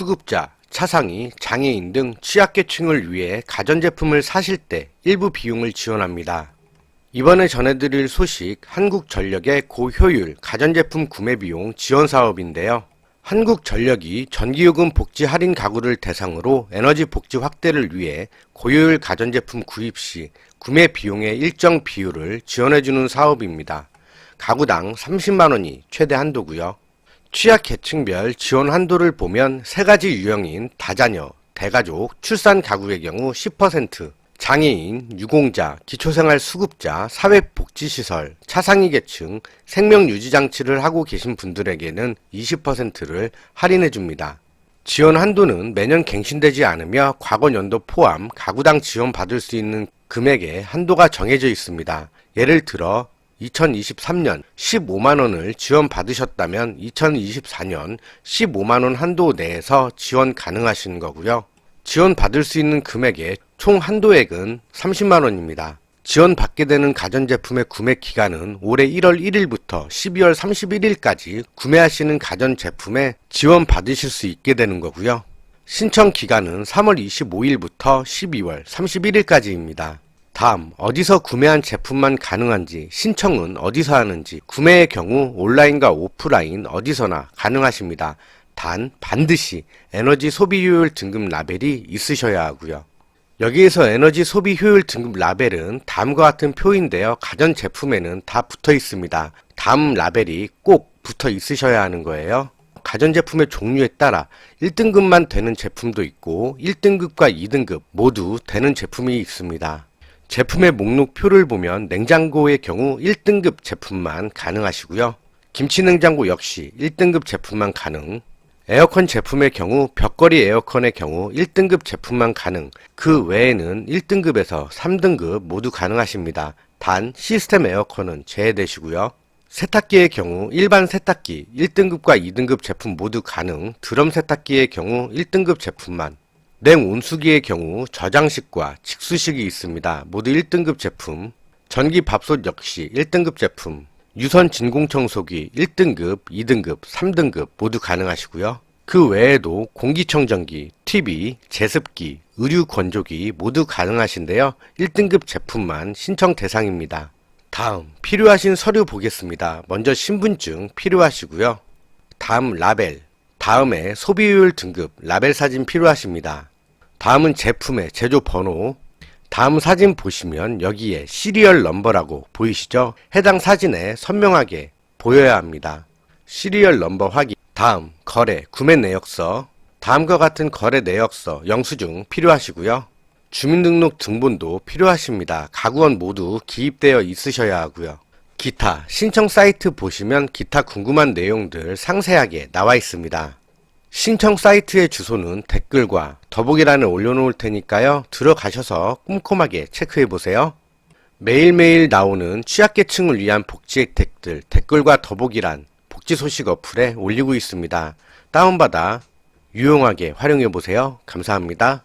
수급자, 차상위, 장애인 등 취약계층을 위해 가전제품을 사실 때 일부 비용을 지원합니다. 이번에 전해드릴 소식 한국전력의 고효율 가전제품 구매 비용 지원 사업인데요. 한국전력이 전기요금 복지 할인 가구를 대상으로 에너지 복지 확대를 위해 고효율 가전제품 구입 시 구매 비용의 일정 비율을 지원해주는 사업입니다. 가구당 30만원이 최대 한도고요. 취약 계층별 지원 한도를 보면 세 가지 유형인 다자녀, 대가족, 출산 가구의 경우 10%, 장애인, 유공자, 기초생활 수급자, 사회복지시설, 차상위 계층, 생명유지장치를 하고 계신 분들에게는 20%를 할인해 줍니다. 지원 한도는 매년 갱신되지 않으며 과거 연도 포함 가구당 지원받을 수 있는 금액의 한도가 정해져 있습니다. 예를 들어 2023년 15만원을 지원받으셨다면 2024년 15만원 한도 내에서 지원 가능하신 거고요. 지원받을 수 있는 금액의 총 한도액은 30만원입니다. 지원받게 되는 가전제품의 구매 기간은 올해 1월 1일부터 12월 31일까지 구매하시는 가전제품에 지원받으실 수 있게 되는 거고요. 신청 기간은 3월 25일부터 12월 31일까지입니다. 다음 어디서 구매한 제품만 가능한지 신청은 어디서 하는지 구매의 경우 온라인과 오프라인 어디서나 가능하십니다. 단 반드시 에너지 소비 효율 등급 라벨이 있으셔야 하고요. 여기에서 에너지 소비 효율 등급 라벨은 다음과 같은 표인데요. 가전 제품에는 다 붙어 있습니다. 다음 라벨이 꼭 붙어 있으셔야 하는 거예요. 가전제품의 종류에 따라 1등급만 되는 제품도 있고 1등급과 2등급 모두 되는 제품이 있습니다. 제품의 목록표를 보면 냉장고의 경우 1등급 제품만 가능하시고요. 김치 냉장고 역시 1등급 제품만 가능. 에어컨 제품의 경우 벽걸이 에어컨의 경우 1등급 제품만 가능. 그 외에는 1등급에서 3등급 모두 가능하십니다. 단 시스템 에어컨은 제외되시고요. 세탁기의 경우 일반 세탁기 1등급과 2등급 제품 모두 가능. 드럼 세탁기의 경우 1등급 제품만. 냉온수기의 경우 저장식과 직수식이 있습니다. 모두 1등급 제품. 전기 밥솥 역시 1등급 제품. 유선 진공청소기 1등급, 2등급, 3등급 모두 가능하시고요. 그 외에도 공기청정기, TV, 제습기, 의류 건조기 모두 가능하신데요. 1등급 제품만 신청 대상입니다. 다음 필요하신 서류 보겠습니다. 먼저 신분증 필요하시고요. 다음 라벨, 다음에 소비효율 등급 라벨 사진 필요하십니다. 다음은 제품의 제조 번호, 다음 사진 보시면 여기에 시리얼 넘버라고 보이시죠? 해당 사진에 선명하게 보여야 합니다. 시리얼 넘버 확인. 다음 거래 구매 내역서. 다음과 같은 거래 내역서 영수증 필요하시고요. 주민등록 등본도 필요하십니다. 가구원 모두 기입되어 있으셔야 하고요. 기타 신청 사이트 보시면 기타 궁금한 내용들 상세하게 나와 있습니다. 신청 사이트의 주소는 댓글과 더보기란에 올려놓을 테니까요. 들어가셔서 꼼꼼하게 체크해 보세요. 매일매일 나오는 취약계층을 위한 복지 혜택들 댓글과 더보기란 복지 소식 어플에 올리고 있습니다. 다운받아 유용하게 활용해 보세요. 감사합니다.